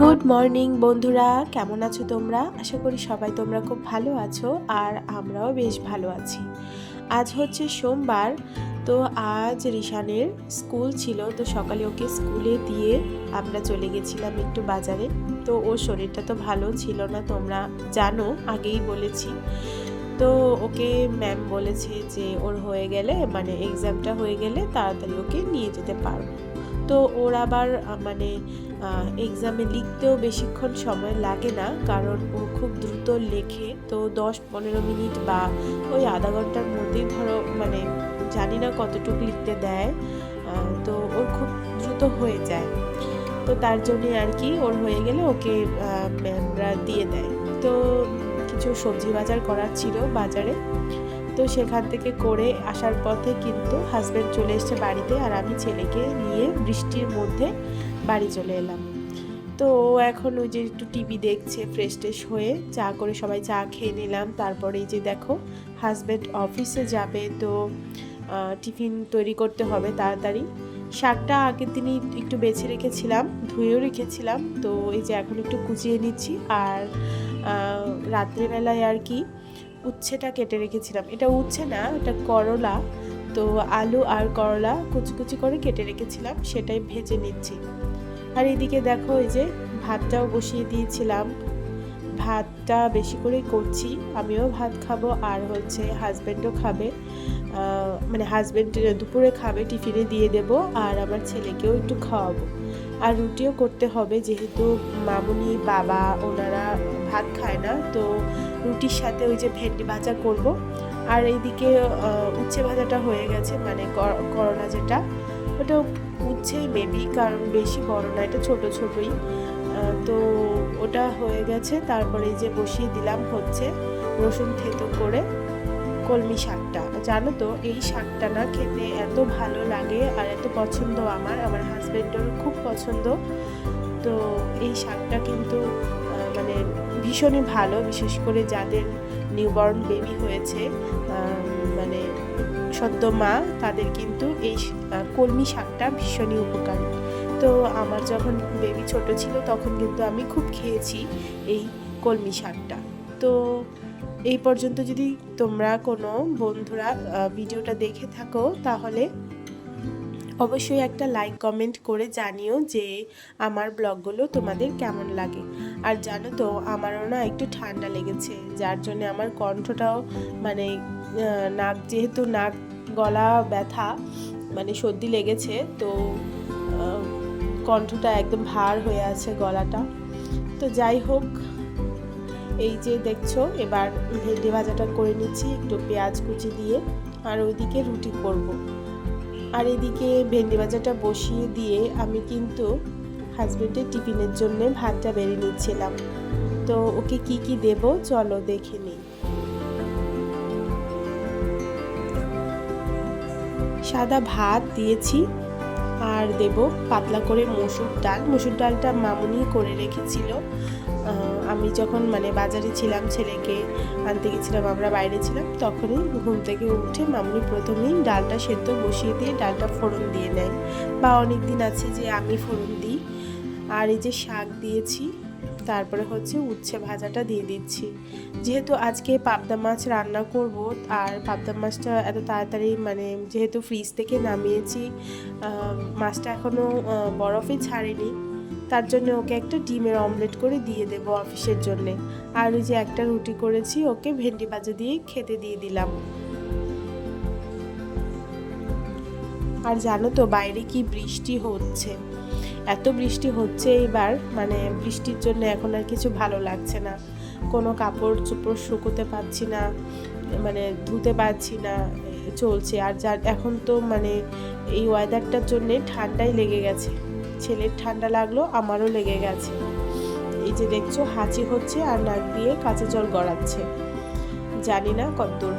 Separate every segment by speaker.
Speaker 1: Good morning বন্ধুরা। কেমন আছো তোমরা? আশা করি সবাই তোমরা খুব ভালো আছো আর আমরাও বেশ ভালো আছি। আজ হচ্ছে সোমবার, তো আজ রিশানের স্কুল ছিল, তো সকালে ওকে স্কুলে দিয়ে আমরা চলে গেছিলাম একটু বাজারে। তো ওর শরীরটা তো ভালো ছিল না, তোমরা জানো, আগেই বলেছি। তো ওকে ম্যাম বলেছে যে ওর হয়ে গেলে মানে এক্সামটা হয়ে গেলে তাড়াতাড়ি ওকে নিয়ে যেতে পারব। তো ওর আবার মানে এক্সামে লিখতেও বেশিক্ষণ সময় লাগে না, কারণ ও খুব দ্রুত লেখে। তো দশ পনেরো মিনিট বা ওই আধা ঘণ্টার মধ্যেই ধরো মানে জানি না কতটুকু লিখতে দেয় তো ওর খুব দ্রুত হয়ে যায়। তো তার জন্যে আর কি ওর হয়ে গেলে ওকে ম্যামরা দিয়ে দেয়। তো কিছু সবজি বাজার করার ছিল বাজারে। তো সেখান থেকে করে আসার পথে কিন্তু হাজব্যান্ড চলে এসেছে বাড়িতে আর আমি ছেলেকে নিয়ে বৃষ্টির মধ্যে বাড়ি চলে এলাম। তো এখন ওই যে একটু টিভি দেখছে ফ্রেশ ট্রেশ হয়ে চা করে সবাই চা খেয়ে নিলাম। তারপরে এই যে দেখো হাজব্যান্ড অফিসে যাবে তো টিফিন তৈরি করতে হবে তাড়াতাড়ি। শাকটা আগের দিনই একটু বেছে রেখেছিলাম, ধুয়েও রেখেছিলাম। তো এই যে এখন একটু কুচিয়ে নিচ্ছি আর রাত্রেবেলায় আর কি উচ্ছেটা কেটে রেখেছিলাম। এটা উচ্ছে না, এটা করলা। তো আলু আর করলা কুচি কুচি করে কেটে রেখেছিলাম, সেটাই ভেজে নিচ্ছি। আর এদিকে দেখো এই যে ভাতটাও বসিয়ে দিয়েছিলাম। ভাতটা বেশি করেই করছি, আমিও ভাত খাব আর হচ্ছে হাজব্যান্ডও খাবে। মানে হাজব্যান্ড দুপুরে খাবে, টিফিনে দিয়ে দেব আর আমার ছেলেকেও একটু খাওয়াবো। আর রুটিও করতে হবে, যেহেতু মামুনি বাবা ওনারা ভাত খায় না, তো রুটির সাথে ওই যে ভেন্ডি ভাজা করব। আর এইদিকে উচ্ছে ভাজাটা হয়ে গেছে মানে করোনা যেটা। ওটা উচ্ছে মেবি কারণ বেশি বড় না, এটা ছোট ছোটই। তো ওটা হয়ে গেছে। তারপরে যে বসিয়ে দিলাম হচ্ছে রসুন থেতো করে কলমি শাকটা। জানো তো, এই শাকটা না খেতে এত ভালো লাগে আর এত পছন্দ আমার। আমার হাজব্যান্ডেরও খুব পছন্দ। তো এই শাকটা কিন্তু ভীষণই ভালো, বিশেষ করে যাদের নিউবর্ন বেবি হয়েছে মানে সদ্য মা, তাদের কিন্তু এই কলমি শাকটা ভীষণই উপকারী। তো আমার যখন বেবি ছোট ছিল, তখন কিন্তু আমি খুব খেয়েছি এই কলমি শাকটা। তো এই পর্যন্ত যদি তোমরা কোনো বন্ধুরা ভিডিওটা দেখে থাকো, তাহলে অবশ্যই একটা লাইক কমেন্ট করে জানিও যে আমার ব্লগগুলো তোমাদের কেমন লাগে আর জানো তো, আমারও না একটু ঠান্ডা লেগেছে, যার জন্য আমার কণ্ঠটাও মানে নাক যেহেতু নাক গলা ব্যথা মানে সর্দি লেগেছে, তো কণ্ঠটা একদম ভার হয়ে আছে গলাটা তো যাই হোক, এই যে দেখছ, এবার ভেন্ডি ভাজাটা করে নিচ্ছি, একটু পেঁয়াজ কুচি দিয়ে, আর ওইদিকে রুটি করব। আর এদিকে ভেন্ডি ভাজাটা বসিয়ে দিয়ে আমি কিন্তু হাজবেন্ডের টিফিনের জন্য ভাতটা বেড়ে নিচ্ছিলাম। তো ওকে কি কি দেব চলো দেখে নিই। সাদা ভাত দিয়েছি আর দেব পাতলা করে মসুর ডাল। মসুর ডালটা মামুনি করে রেখেছিল। আমি যখন মানে বাজারে ছিলাম ছেলেকে আনতে গেছিলাম, আমরা বাইরে ছিলাম, তখনই ঘুম থেকে উঠে মামুনি প্রথমেই ডালটা সেদ্ধ বসিয়ে দিয়ে ডালটা ফোড়ন দিয়ে নেয়। বা অনেক দিন আছে যে আমি ফোড়ন দিই, আর এই যে শাক দিয়েছি, তারপরে হচ্ছে উচ্ছে ভাজাটা দিয়ে দিচ্ছি। যেহেতু আজকে পাবদা মাছ রান্না করব, আর পাবদা মাছটা এত তাড়াতাড়ি মানে যেহেতু ফ্রিজ থেকে নামিয়েছি মাছটা এখনও বরফে ছাড়েনি তার জন্য ওকে একটা ডিমের অমলেট করে দিয়ে দেব অফিসের জন্যে। আর ওই যে একটা রুটি করেছি, ওকে ভেন্ডি ভাজা দিয়ে খেতে দিয়ে দিলাম। আর জানো তো, বাইরে কি বৃষ্টি হচ্ছে? এত বৃষ্টি হচ্ছে এইবার মানে বৃষ্টির জন্য এখন আর কিছু ভালো লাগছে না। কোনো কাপড় চোপড় শুকোতে পারছি না মানে ধুতে পারছি না চলছে। আর যার এখন তো মানে এই ওয়েদারটার জন্যে ঠান্ডাই লেগে গেছে। ছেলের ঠান্ডা লাগল, আমারও লেগে গেছে। এই যে দেখছ, হাঁচি হচ্ছে আর নাক দিয়ে কাঁচা জল গড়াচ্ছে। জানি না কতদূর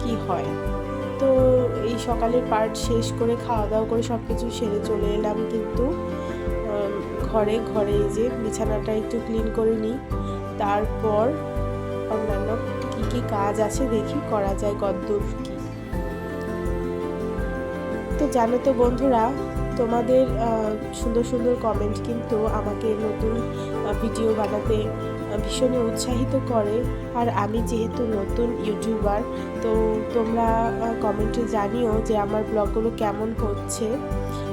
Speaker 1: কি হয়। তো এই সকালের পার্ট শেষ করে খাওয়া দাওয়া করে সব কিছু সেরে চলে এলাম কিন্তু ঘরে ঘরে এই যে বিছানাটা একটু ক্লিন করে নিই। তারপর অন্যান্য কি কি কাজ আছে দেখি, করা যায় কতদূর কি। তো জানো তো বন্ধুরা তোমাদের সুন্দর সুন্দর কমেন্ট কিন্তু আমাকে নতুন ভিডিও বানাতে ভীষণই উৎসাহিত করে। আর আমি যেহেতু নতুন ইউটিউবার তো তোমরা কমেন্টে জানিও যে আমার ব্লগগুলো কেমন হচ্ছে।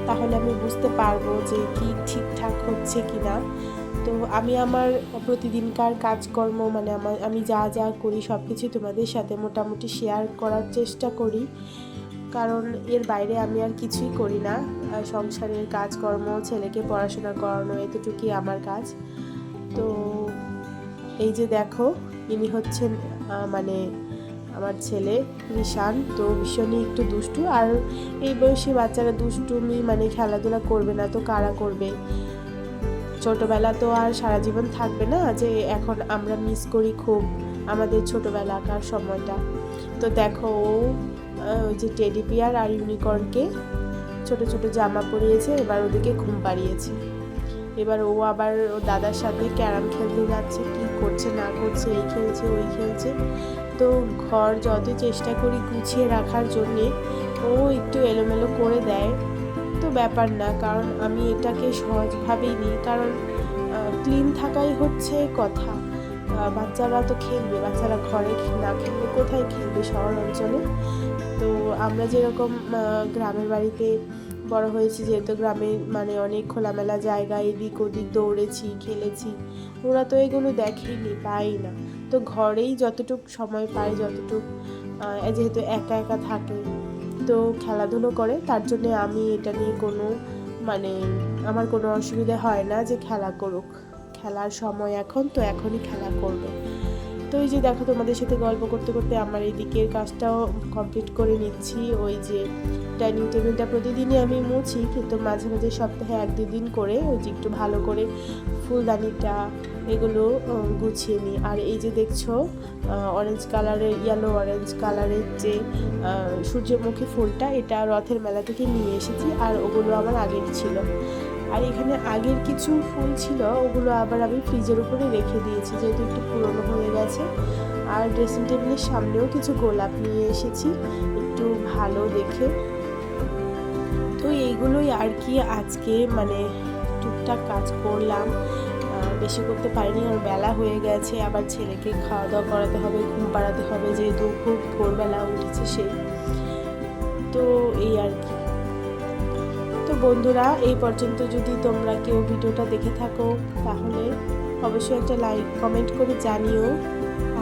Speaker 1: তাহলে আমি বুঝতে পারব যে কি ঠিকঠাক হচ্ছে কি না তো আমি আমার প্রতিদিনকার কাজকর্ম মানে আমার আমি যা যা করি সব কিছু তোমাদের সাথে মোটামুটি শেয়ার করার চেষ্টা করি। কারণ এর বাইরে আমি আর কিছুই করি না। সংসারের কাজকর্ম, ছেলেকে পড়াশোনা করানো, এতটুকুই আমার কাজ। তো এই যে দেখো, ইনি হচ্ছেন মানে আমার ছেলে রিশান তো ভীষণই একটু দুষ্টু আর এই বয়সী বাচ্চারা দুষ্টুমি মানে খেলাধুলা করবে না তো কারা করবে? ছোটোবেলা তো আর সারা জীবন থাকবে না যে এখন আমরা মিস করি খুব আমাদের ছোটবেলাকার সময়টা। তো দেখো ও ওই যে টেডি বিয়ার আর ইউনিকর্নকে ছোট ছোট জামা পরিয়েছে, এবার ওদিকে ঘুম পাড়িয়েছে। এবার ও আবার ও দাদার সাথে ক্যারাম খেলতে যাচ্ছে, কি করছে, না করছে, এই খেলছে, ওই খেলছে। তো ঘর যত চেষ্টা করি গুছিয়ে রাখার জন্যে, ও একটু এলোমেলো করে দেয়। তো ব্যাপার না, কারণ আমি এটাকে সহজভাবেই নিই, কারণ ক্লিন থাকাই হচ্ছে কথা। বাচ্চারা তো খেলবে, বাচ্চারা ঘরে না খেলবে কোথায় খেলবে শহর অঞ্চলে? তো আমরা যেরকম গ্রামের বাড়িতে বড় হয়েছি, যেহেতু গ্রামে মানে অনেক খোলামেলা জায়গা, এদিক ওদিক দৌড়েছি, খেলেছি, ওরা তো এগুলো দেখেইনি পাই না। তো ঘরেই যতটুক সময় পায়, যতটুক যেহেতু একা একা থাকে, তো খেলাধুলো করে, তার জন্য আমি এটা নিয়ে কোনো মানে আমার কোনো অসুবিধা হয় না যে খেলা করুক। খেলার সময় এখন, তো এখনই খেলা করবে। তো এই যে দেখো, তোমাদের সাথে গল্প করতে করতে আমার এই দিকের কাজটাও কমপ্লিট করে নিচ্ছি। ওই যে ডাইনিং টেবিলটা প্রতিদিনই আমি মুছি, কিন্তু মাঝে মাঝে সপ্তাহে এক দুদিন করে ওই যে একটু ভালো করে ফুলদানিটা এগুলো গুছিয়ে নিই। আর এই যে দেখছ অরেঞ্জ কালারের ইয়েলো অরেঞ্জ কালারের যে সূর্যমুখী ফুলটা, এটা রথের মেলা থেকে নিয়ে এসেছি। আর ওগুলো আমার আগের ছিল। আর এখানে আগের কিছু ফুল ছিল, ওগুলো আবার আমি ফ্রিজের উপরে রেখে দিয়েছি, যেহেতু একটু পুরনো হয়ে গেছে। আর ড্রেসিং টেবিলের সামনেও কিছু গোলাপ নিয়ে এসেছি, একটু ভালো দেখে। তো এইগুলোই আর কি আজকে মানে টুকটাক কাজ করলাম। বেশি করতে পারিনি, আর বেলা হয়ে গেছে, আবার ছেলেকে খাওয়া দাওয়া করাতে হবে, ঘুম পাড়াতে হবে, যেহেতু খুব ভোরবেলা উঠেছে সে। তো এই আর কি। বন্ধুরা, এই পর্যন্ত যদি তোমরা কেউ ভিডিওটা দেখে থাকো, তাহলে অবশ্যই একটা লাইক কমেন্ট করে জানিও।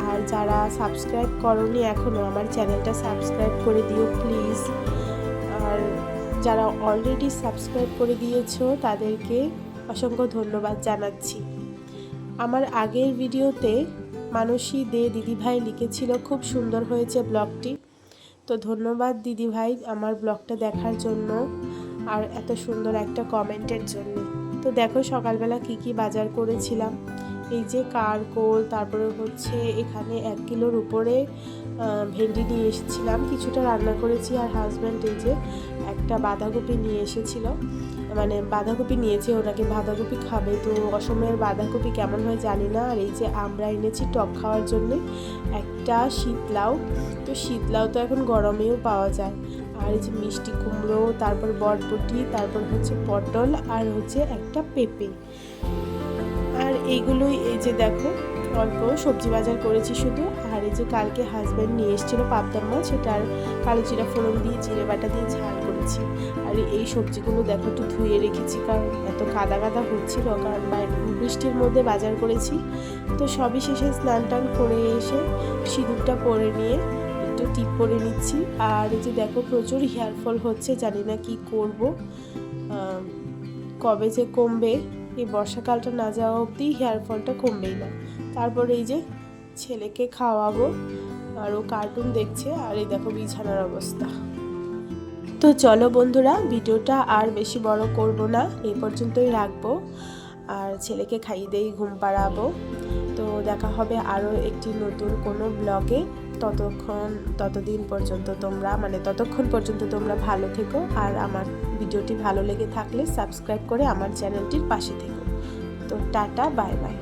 Speaker 1: আর যারা সাবস্ক্রাইব করনি এখনও আমার চ্যানেলটা সাবস্ক্রাইব করে দিও প্লিজ আর যারা অলরেডি সাবস্ক্রাইব করে দিয়েছ, তাদেরকে অসংখ্য ধন্যবাদ জানাচ্ছি। আমার আগের ভিডিওতে মানসী দে দিদিভাই লিখেছিল, খুব সুন্দর হয়েছে ব্লগটি তো ধন্যবাদ দিদিভাই আমার ব্লগটা দেখার জন্য। আর এত সুন্দর একটা কমেন্টের জন্য। তো দেখো সকালবেলা কি কি বাজার করেছিলাম। এই যে কারকোল, তারপরে হচ্ছে এখানে এক কিলোর উপরে ভেন্ডি নিয়ে এসেছিলাম। কিছুটা রান্না করেছি আর হাজব্যান্ড এই যে একটা বাঁধাকপি নিয়ে এসেছিল। মানে বাঁধাকপি নিয়েছে, ওনাকে বাঁধাকপি খাবে। তো অসময়ের বাঁধাকপি কেমন হয় জানি না। আর এই যে আমরা এনেছি টক খাওয়ার জন্যে একটা শীতলাউ তো শীতলাউ তো এখন গরমেও পাওয়া যায়। আর এই যে মিষ্টি কুমড়ো, তারপর বরবটি, তারপর হচ্ছে পটল আর হচ্ছে একটা পেঁপে। আর এইগুলোই এই যে দেখো, অল্প সবজি বাজার করেছি শুধু। আর এই যে কালকে হাজব্যান্ড নিয়ে এসেছিল পাবদার মাছ সেটার কালো জিরা ফোড়ন দিয়ে, জিরে বাটা দিয়ে ঝাল করেছি। আর এই সবজিগুলো দেখো একটু ধুয়ে রেখেছি, কারণ এত কাদা কাদা হচ্ছিল, কারণ বৃষ্টির মধ্যে বাজার করেছি। তো সবই শেষে স্নান টান করে এসে সিঁদুরটা পরে নিয়ে টিপ করে নিচ্ছি। আর এই যে দেখো প্রচুর হেয়ার ফল হচ্ছে, জানি না কি করব। কবে যে কমবে, এই বর্ষাকালটা না যাওয়া অবধি হেয়ার ফলটা কমবেই না। তারপর এই যে ছেলেকে খাওয়াবো, আর ও কার্টুন দেখছে, আর এই দেখো বিছানার অবস্থা। তো চলো বন্ধুরা, ভিডিওটা আর বেশি বড় করব না এই পর্যন্তই রাখব। আর ছেলেকে খাইয়ে দিয়েই ঘুম পাড়াবো। তো দেখা হবে আরও একটি নতুন কোনো ব্লগে। ততক্ষণ, ততদিন পর্যন্ত তোমরা মানে ততক্ষণ পর্যন্ত তোমরা ভালো থেকো। আর আমার ভিডিওটি ভালো লেগে থাকলে সাবস্ক্রাইব করে আমার চ্যানেলটির পাশে থেকো। তো টাটা, বাই বাই।